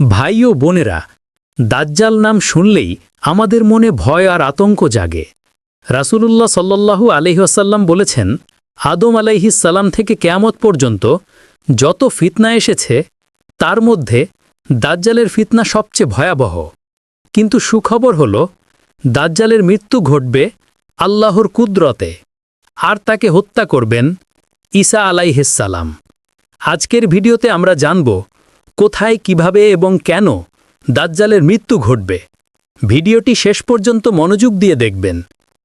ভাই ও বোনেরা, দাজ্জাল নাম শুনলেই আমাদের মনে ভয় আর আতঙ্ক জাগে। রাসূলুল্লাহ সাল্লাল্লাহু আলহিহাসাল্লাম বলেছেন, আদম আলাইহিসাল্লাম থেকে কেয়ামত পর্যন্ত যত ফিতনা এসেছে, তার মধ্যে দাজ্জালের ফিতনা সবচেয়ে ভয়াবহ। কিন্তু সুখবর হল, দাজ্জালের মৃত্যু ঘটবে আল্লাহর কুদরতে, আর তাকে হত্যা করবেন ঈসা আলাইহিসাল্লাম আজকের ভিডিওতে আমরা জানব কোথায়, কীভাবে এবং কেন দাজ্জালের মৃত্যু ঘটবে। ভিডিওটি শেষ পর্যন্ত মনোযোগ দিয়ে দেখবেন।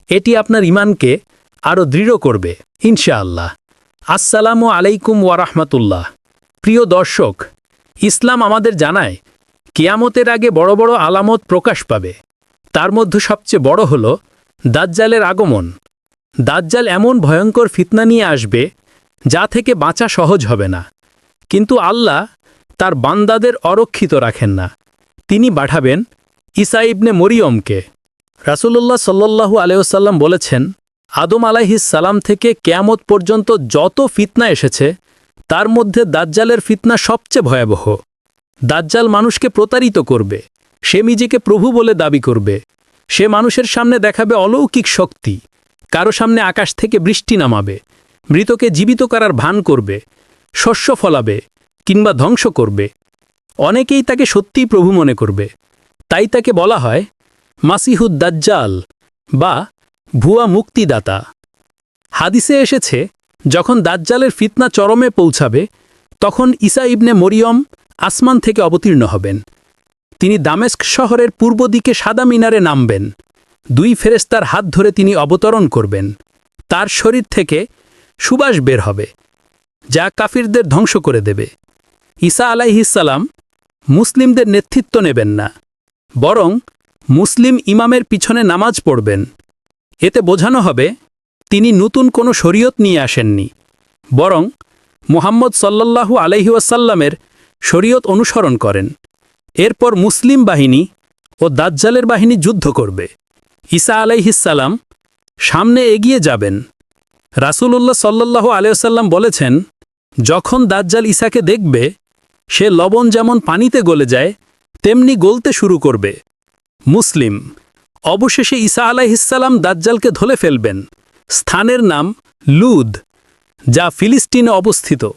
এটি আপনার ইমানকে আরও দৃঢ় করবে, ইনশাআল্লাহ। আসসালামু আলাইকুম ওয়ারাহমাতুল্লাহ প্রিয় দর্শক, ইসলাম আমাদের জানায়, কিয়ামতের আগে বড় বড় আলামত প্রকাশ পাবে। তার মধ্যে সবচেয়ে বড় হল দাজ্জালের আগমন। দাজ্জাল এমন ভয়ঙ্কর ফিতনা নিয়ে আসবে যা থেকে বাঁচা সহজ হবে না। কিন্তু আল্লাহ তার বান্দাদের অরক্ষিত রাখেন না। তিনি পাঠাবেন ইসা ইবনে মরিয়মকে। রাসূলুল্লাহ সাল্লাল্লাহু আলাইসাল্লাম বলেছেন, আদম সালাম থেকে কেয়ামত পর্যন্ত যত ফিতনা এসেছে, তার মধ্যে দাজ্জালের ফিতনা সবচেয়ে ভয়াবহ। দাজ্জাল মানুষকে প্রতারিত করবে, সে নিজেকে প্রভু বলে দাবি করবে, সে মানুষের সামনে দেখাবে অলৌকিক শক্তি, কারও সামনে আকাশ থেকে বৃষ্টি নামাবে, মৃতকে জীবিত করার ভান করবে, শস্য ফলাবে কিংবা ধ্বংস করবে। অনেকেই তাকে সত্যিই প্রভু মনে করবে। তাই তাকে বলা হয় মাসিহুদ দাজ্জাল বা ভুয়া মুক্তিদাতা। হাদিসে এসেছে, যখন দাজ্জালের ফিতনা চরমে পৌঁছাবে, তখন ইসা ইবনে মরিয়ম আসমান থেকে অবতীর্ণ হবেন। তিনি দামেস্ক শহরের পূর্ব দিকে সাদা মিনারে নামবেন। দুই ফেরেস্তার হাত ধরে তিনি অবতরণ করবেন। তার শরীর থেকে সুবাস বের হবে, যা কাফিরদের ধ্বংস করে দেবে। ঈসা আলাইহিসাল্লাম মুসলিমদের নেতৃত্ব নেবেন না, বরং মুসলিম ইমামের পিছনে নামাজ পড়বেন। এতে বোঝানো হবে, তিনি নতুন কোনো শরীয়ত নিয়ে আসেননি, বরং মুহাম্মদ সাল্লাল্লাহু আলহিউসাল্লামের শরীয়ত অনুসরণ করেন। এরপর মুসলিম বাহিনী ও দাজ্জালের বাহিনী যুদ্ধ করবে। ঈসা আলাইহিসাল্লাম সামনে এগিয়ে যাবেন। রাসূলুল্লাহ সাল্লাল্লাহু আলাইসাল্লাম বলেছেন, যখন দাজ্জাল ঈসাকে দেখবে সে লবণ যেমন পানিতে গলে যায়, তেমনি গলতে শুরু করবে। মুসলিম, অবশেষে ঈসা আলাইহিসাল্লাম দাজ্জালকে ধলে ফেলবেন। স্থানের নাম লুদ, যা ফিলিস্তিনে অবস্থিত।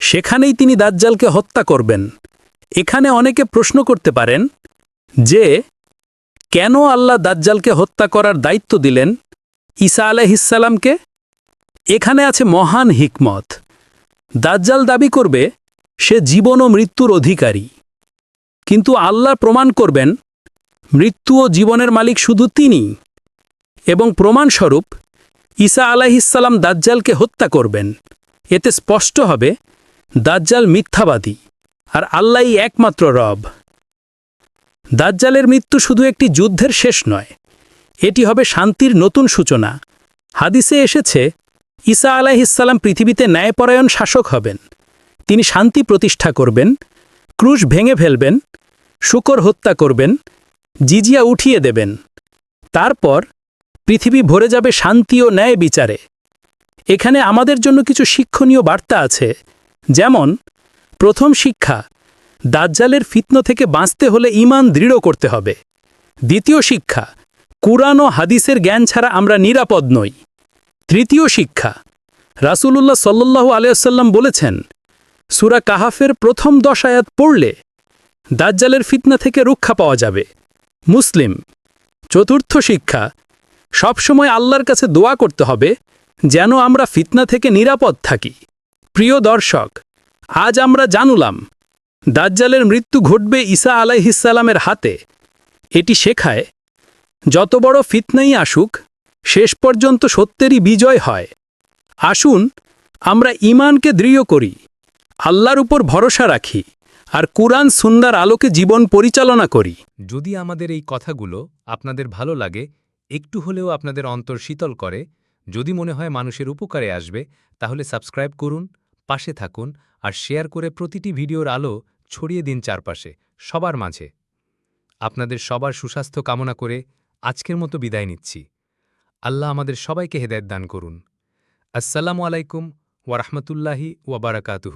সেখানেই তিনি দাজ্জালকে হত্যা করবেন। এখানে অনেকে প্রশ্ন করতে পারেন যে, কেন আল্লাহ দাজ্জালকে হত্যা করার দায়িত্ব দিলেন ঈসা আলাইহিসাল্লামকে এখানে আছে মহান হিকমত। দাজ্জাল দাবি করবে সে জীবন ও মৃত্যুর অধিকারী। কিন্তু আল্লাহ প্রমাণ করবেন, মৃত্যু ও জীবনের মালিক শুধু তিনি। এবং প্রমাণস্বরূপ, ঈসা আলাহিসাল্লাম দাজ্জালকে হত্যা করবেন। এতে স্পষ্ট হবে, দাজ্জাল মিথ্যাবাদী, আর আল্লাহই একমাত্র রব। দাজ্জালের মৃত্যু শুধু একটি যুদ্ধের শেষ নয়, এটি হবে শান্তির নতুন সূচনা। হাদিসে এসেছে, ঈসা আলাহিসাল্লাম পৃথিবীতে ন্যায়পরায়ণ শাসক হবেন। তিনি শান্তি প্রতিষ্ঠা করবেন, ক্রুশ ভেঙে ফেলবেন, শুকর হত্যা করবেন, জিজিয়া উঠিয়ে দেবেন। তারপর পৃথিবী ভরে যাবে শান্তি ও ন্যায় বিচারে। এখানে আমাদের জন্য কিছু শিক্ষণীয় বার্তা আছে, যেমন, প্রথম শিক্ষা, দাজ্জালের ফিতন থেকে বাঁচতে হলে ইমান দৃঢ় করতে হবে। দ্বিতীয় শিক্ষা, কুরআন ও হাদিসের জ্ঞান ছাড়া আমরা নিরাপদ নই। তৃতীয় শিক্ষা, রাসূলুল্লাহ সাল্লাল্লাহু আলিয়াল্লাম বলেছেন সুরা কাহাফের প্রথম দশ আয়াত পড়লে দাজ্জালের ফিতনা থেকে রক্ষা পাওয়া যাবে। মুসলিম, চতুর্থ শিক্ষা, সবসময় আল্লাহর কাছে দোয়া করতে হবে যেন আমরা ফিতনা থেকে নিরাপদ থাকি। প্রিয় দর্শক, আজ আমরা জানুলাম, দাজ্জালের মৃত্যু ঘটবে ঈসা আলাইহিসালামের হাতে। এটি শেখায়, যত বড় ফিতনাই আসুক, শেষ পর্যন্ত সত্যেরই বিজয় হয়। আসুন, আমরা ইমানকে দৃঢ় করি। আল্লাহর উপর ভরসা রাখি আর কুরআন সুন্দর আলোকে জীবন পরিচালনা করি। যদি আমাদের এই কথাগুলো আপনাদের ভালো লাগে, একটু হলেও আপনাদের অন্তর শীতল করে, যদি মনে হয় মানুষের উপকারে আসবে, তাহলে সাবস্ক্রাইব করুন, পাশে থাকুন আর শেয়ার করে প্রতিটি ভিডিওর আলো ছড়িয়ে দিন চারপাশে, সবার মাঝে। আপনাদের সবার সুস্বাস্থ্য কামনা করে আজকের মতো বিদায় নিচ্ছি। আল্লাহ আমাদের সবাইকে হেদায়ত দান করুন। আসসালামু আলাইকুম ওয়ারহমতুল্লাহি ওয়াবারাকাতুহু